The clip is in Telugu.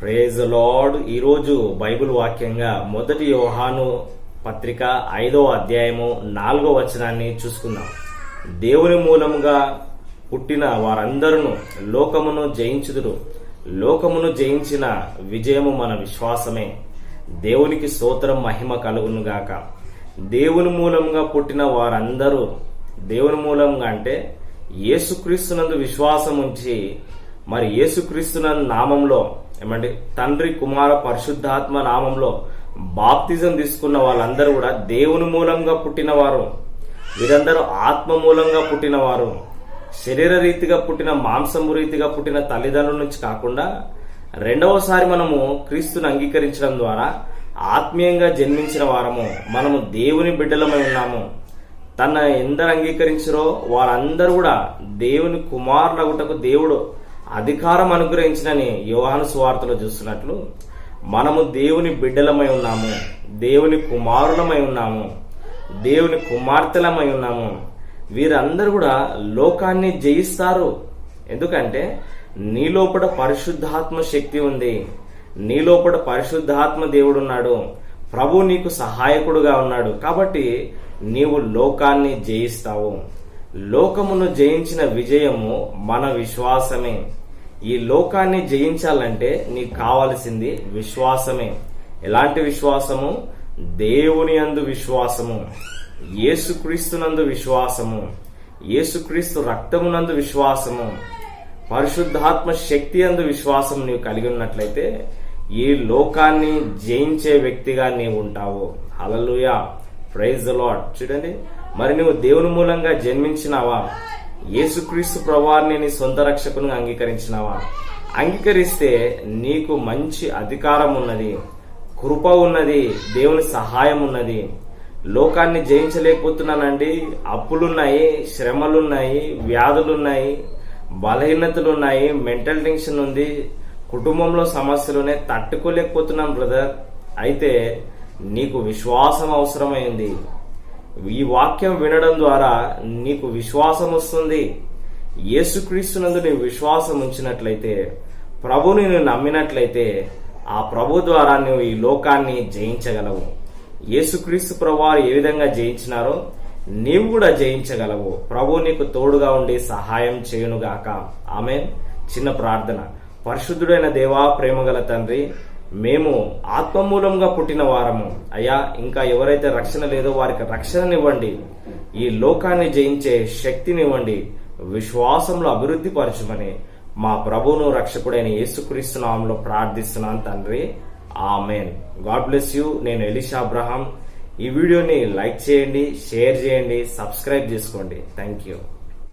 ప్రేజ్ లార్డ్ ఈరోజు బైబిల్ వాక్యంగా మొదటి యోహాను పత్రిక ఐదో అధ్యాయము నాలుగో వచనాన్ని చూసుకుందాం. దేవుని మూలముగా పుట్టిన వారందరూ లోకమును జయించుదురు. లోకమును జయించిన విజయము మన విశ్వాసమే. దేవునికి సూత్రం మహిమ కలుగును గాక. దేవుని మూలంగా పుట్టిన వారందరూ దేవుని మూలంగా అంటే యేసుక్రీస్తునందు విశ్వాసం ఉంచి మరి యేసుక్రీస్తునందు నామంలో ఏమంటే తండ్రి కుమార పరిశుద్ధాత్మ నామంలో బాప్తిజం తీసుకున్న వాళ్ళందరూ కూడా దేవుని మూలంగా పుట్టినవారు వీరందరూ ఆత్మ మూలంగా పుట్టినవారు శరీర రీతిగా పుట్టిన మాంసము రీతిగా పుట్టిన తల్లిదండ్రుల నుంచి కాకుండా రెండవసారి మనము క్రీస్తుని అంగీకరించడం ద్వారా ఆత్మీయంగా జన్మించిన వారము మనము దేవుని బిడ్డలమై ఉన్నాము. తన ఎందరు అంగీకరించారో వారందరూ కూడా దేవుని కుమారులగుటకు దేవుడు అధికారం అనుగ్రహించినని యోహాను సువార్తలో చూస్తున్నట్లు మనము దేవుని బిడ్డలమై ఉన్నాము దేవుని కుమారులమై ఉన్నాము దేవుని కుమార్తెలమై ఉన్నాము. వీరందరూ కూడా లోకాన్ని జయిస్తారు. ఎందుకంటే నీ లోపల పరిశుద్ధాత్మ శక్తి ఉంది. నీ లోపల పరిశుద్ధాత్మ దేవుడు ఉన్నాడు. ప్రభు నీకు సహాయకుడుగా ఉన్నాడు. కాబట్టి నీవు లోకాన్ని జయిస్తావు. లోకమును జయించిన విజయము మన విశ్వాసమే. ఈ లోకాన్ని జయించాలంటే నీకు కావాల్సింది విశ్వాసమే. ఎలాంటి విశ్వాసము? దేవుని అందు విశ్వాసము. యేసుక్రీస్తునందు విశ్వాసము. యేసుక్రీస్తు రక్తమునందు విశ్వాసము. పరిశుద్ధాత్మ శక్తి అందు విశ్వాసం నీవు కలిగి ఉన్నట్లయితే ఈ లోకాన్ని జయించే వ్యక్తిగా నీవు ఉంటావు. హలలుయా ప్రైజ్ లాడ్ చూడండి. మరి నువ్వు దేవుని మూలంగా జన్మించినావా? యేసుక్రీస్తు ప్రభువారిని నీ సొంత రక్షకుని అంగీకరించినావా? అంగీకరిస్తే నీకు మంచి అధికారం ఉన్నది కృప ఉన్నది దేవుని సహాయం ఉన్నది. లోకాన్ని జయించలేకపోతున్నానండి. అప్పులున్నాయి శ్రమలున్నాయి వ్యాధులున్నాయి బలహీనతలున్నాయి మెంటల్ టెన్షన్ ఉంది. కుటుంబంలో సమస్యలునే తట్టుకోలేకపోతున్నాను బ్రదర్. అయితే నీకు విశ్వాసం అవసరమైంది. ఈ వాక్యం వినడం ద్వారా నీకు విశ్వాసం వస్తుంది. యేసుక్రీస్తునందు నీవు విశ్వాసం ఉంచినట్లయితే ప్రభుని నువ్వు నమ్మినట్లయితే ఆ ప్రభు ద్వారా నువ్వు ఈ లోకాన్ని జయించగలవు. యేసుక్రీస్తు ప్రభువారు ఏ విధంగా జయించినారో నీవు కూడా జయించగలవు. ప్రభు నీకు తోడుగా ఉండి సహాయం చేయునుగాక. ఆమె చిన్న ప్రార్థన. పరిశుద్ధుడైన దేవా ప్రేమగల తండ్రి మేము ఆత్మమూలంగా పుట్టిన వారము. అయ్యా ఇంకా ఎవరైతే రక్షణ లేదో వారికి రక్షణనివ్వండి. ఈ లోకాన్ని జయించే శక్తినివ్వండి. విశ్వాసంలో అభివృద్ధి పరచమని మా ప్రభువును రక్షకుడైన యేసుక్రీస్తు నామంలో ప్రార్థిస్తున్నాను తండ్రి. ఆమెన్. God bless you. నేను ఎలిషా అబ్రహాం. ఈ వీడియోని లైక్ చేయండి షేర్ చేయండి సబ్స్క్రైబ్ చేసుకోండి. Thank you